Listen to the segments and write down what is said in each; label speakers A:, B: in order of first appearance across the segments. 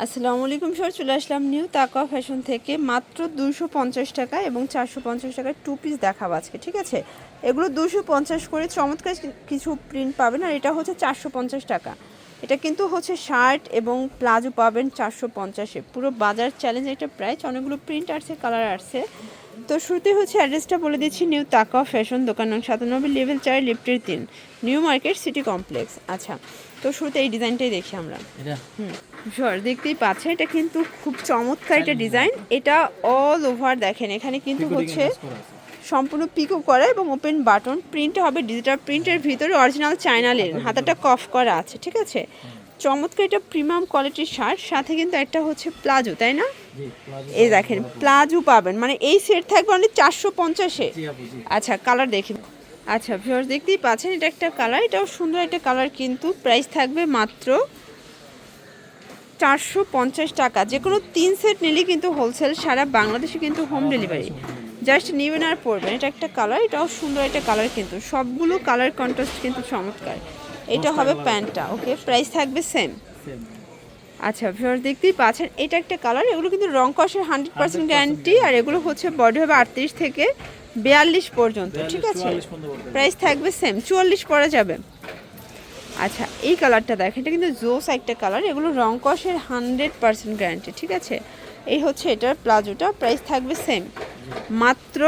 A: আসসালামু আলাইকুম স্যার চলে আসলাম নিউ তাকা ফ্যাশন থেকে মাত্র দুশো পঞ্চাশ টাকা এবং চারশো পঞ্চাশ টাকার টু পিস দেখাবো আজকে ঠিক আছে? এগুলো দুশো পঞ্চাশ করে চমৎকার কিছু প্রিন্ট পাবেন আর এটা হচ্ছে চারশো পঞ্চাশ টাকা। এটা কিন্তু হচ্ছে শার্ট এবং প্লাজো পাবেন চারশো পঞ্চাশে। পুরো বাজার চ্যালেঞ্জ একটা প্রাইস অনেকগুলো প্রিন্ট আসছে কালার আসছে। তো শুরুতে হচ্ছে অ্যাড্রেসটা বলে দিচ্ছি নিউ তাকা ফ্যাশন দোকান নং সাতানব্বই লেভেল চার লিফটের তিন নিউ মার্কেট সিটি কমপ্লেক্স আচ্ছা তো শুরুতে এই ডিজাইনটাই দেখি আমরা। হুম। শিওর দেখতেই পাচ্ছেন এটা কিন্তু খুব চমৎকার একটা ডিজাইন এটা অল ওভার দেখেন এখানে কিন্তু হচ্ছে সম্পূর্ণ পিকো করা এবং ওপেন বাটন প্রিন্ট হবে ডিজিটাল প্রিন্টের ভিতরে অরিজিনাল চায়না লেন হাতাটা কফ করা আছে ঠিক আছে? চমৎকার এটা প্রিমিয়াম কোয়ালিটির শার্ট সাথে কিন্তু একটা হচ্ছে প্লাজো তাই না? এই দেখেন প্লাজো পাবেন মানে এই সেট থাকবে অনেক চারশো পঞ্চাশে। আচ্ছা কালার দেখি। আচ্ছা ভিউয়ার্স দেখতেই পাচ্ছেন এটা একটা কালার এটাও সুন্দর একটা কালার কিন্তু প্রাইস থাকবে মাত্র চারশো পঞ্চাশ টাকা। যে কোনো তিন সেট নিলে কিন্তু হোলসেল সারা বাংলাদেশে কিন্তু হোম ডেলিভারি জাস্ট নেবেন আর পরবেন। এটা একটা কালার এটাও সুন্দর একটা কালার কিন্তু। সবগুলো কালার কন্ট্রাস্ট কিন্তু চমৎকার। এটা হবে প্যান্টটা ওকে প্রাইস থাকবে সেম আচ্ছা ভিউয়ার্স দেখতেই পাচ্ছেন এটা একটা কালার এগুলো কিন্তু রং কষের হান্ড্রেড পার্সেন্ট গ্যারান্টি আর এগুলো হচ্ছে বডি হবে আটত্রিশ থেকে বিয়াল্লিশ পর্যন্ত ঠিক আছে? প্রাইস থাকবে সেম চুয়াল্লিশ পরা যাবে। আচ্ছা এই কালারটা দেখেন এটা কিন্তু জোস একটা কালার এগুলো রং কষের হান্ড্রেড পার্সেন্ট গ্যারান্টি ঠিক আছে? এই হচ্ছে এটার প্লাজোটা প্রাইস থাকবে সেম। মাত্র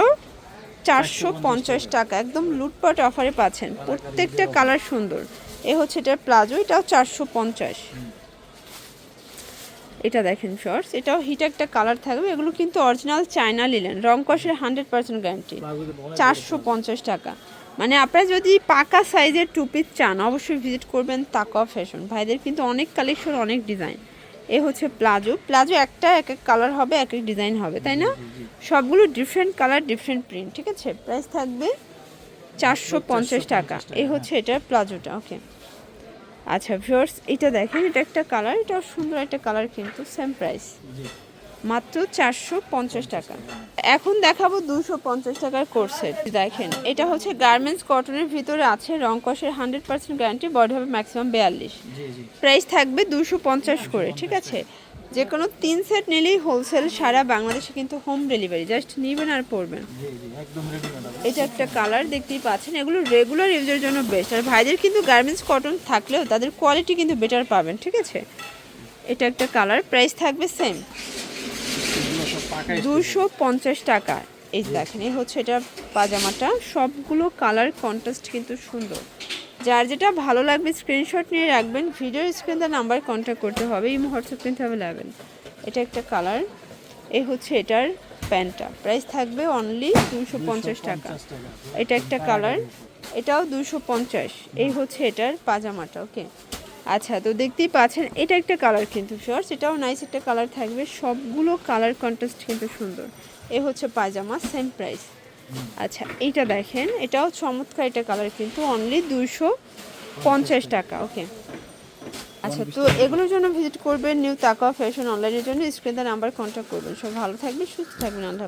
A: চারশো পঞ্চাশ টাকা একদম লুটপাট অফারে পাচ্ছেন প্রত্যেকটা কালার সুন্দর। এ হচ্ছে এটার প্লাজো এটাও চারশো পঞ্চাশ। এটা দেখেন শর্টস এটাও হিট একটা কালার থাকবে এগুলো কিন্তু অরিজিনাল চায়না লিলেন রং কষের হান্ড্রেড পার্সেন্ট গ্যারান্টি। চারশো পঞ্চাশ টাকা। মানে আপনারা যদি পাকা সাইজের টু পিস চান অবশ্যই ভিজিট করবেন তাকা ফ্যাশন ভাইদের কিন্তু অনেক কালেকশন অনেক ডিজাইন এ হচ্ছে প্লাজো প্লাজো একটা এক এক কালার হবে এক এক ডিজাইন হবে তাই না? সবগুলো ডিফারেন্ট কালার ডিফারেন্ট প্রিন্ট ঠিক আছে? প্রাইস থাকবে চারশো পঞ্চাশ টাকা। এই হচ্ছে এটার প্লাজোটা ওকে আচ্ছা ভিউয়ার্স এটা দেখেন এটা একটা কালার এটাও সুন্দর একটা কালার কিন্তু সেম প্রাইস মাত্র চারশো পঞ্চাশ টাকা। এখন দেখাবো দুশো পঞ্চাশ টাকার কোর্সেট দেখেন এটা হচ্ছে গার্মেন্টস কটনের ভিতরে আছে রং কষের হান্ড্রেড পার্সেন্ট গ্যারান্টি বডি হবে ম্যাক্সিমাম বিয়াল্লিশ। প্রাইস থাকবে দুশো পঞ্চাশ করে ঠিক আছে? যে কোনো তিন সেট নিলেই হোলসেল সারা বাংলাদেশে কিন্তু হোম ডেলিভারি জাস্ট নেবেন আর পড়বেন এটা একটা কালার দেখতেই পাচ্ছেন এগুলো রেগুলার ইউজের জন্য বেস্ট আর ভাইদের কিন্তু গার্মেন্টস কটন থাকলেও তাদের কোয়ালিটি কিন্তু বেটার পাবেন ঠিক আছে? এটা একটা কালার প্রাইস থাকবে সেম দুশো পঞ্চাশ টাকা। এই দেখেন এই হচ্ছে এটা পাজামাটা। সবগুলো কালার কন্ট্রাস্ট কিন্তু সুন্দর। যার যেটা ভালো লাগবে স্ক্রিনশট নিয়ে রাখবেন। ভিডিও স্ক্রিন তার নাম্বার কন্ট্যাক্ট করতে হবে। এই হোয়াটসঅ্যাপ কিন্তু অ্যাভেলেবেল এটা একটা কালার এই হচ্ছে এটার প্যান্টটা। প্রাইস থাকবে অনলি দুশো পঞ্চাশ টাকা। এটা একটা কালার এটাও দুশো পঞ্চাশ। এই হচ্ছে এটার পাজামাটা ওকে আচ্ছা তো দেখতেই পাচ্ছেন এটা একটা কালার কিন্তু শর্টস এটাও নাইস একটা কালার থাকবে। সবগুলো কালার কন্ট্রাস্ট কিন্তু সুন্দর। এ হচ্ছে পাজামা সেম প্রাইস আচ্ছা এইটা দেখেন এটাও চমৎকার একটা কালার কিন্তু অনলি দুশো পঞ্চাশ টাকা ওকে আচ্ছা তো এগুলোর জন্য ভিজিট করবেন নিউ তাকা ফ্যাশন অনলাইনের জন্য স্ক্রিন নাম্বার কন্ট্যাক্ট করবেন। সব ভালো থাকবে সুস্থ থাকবেন আল্লাহ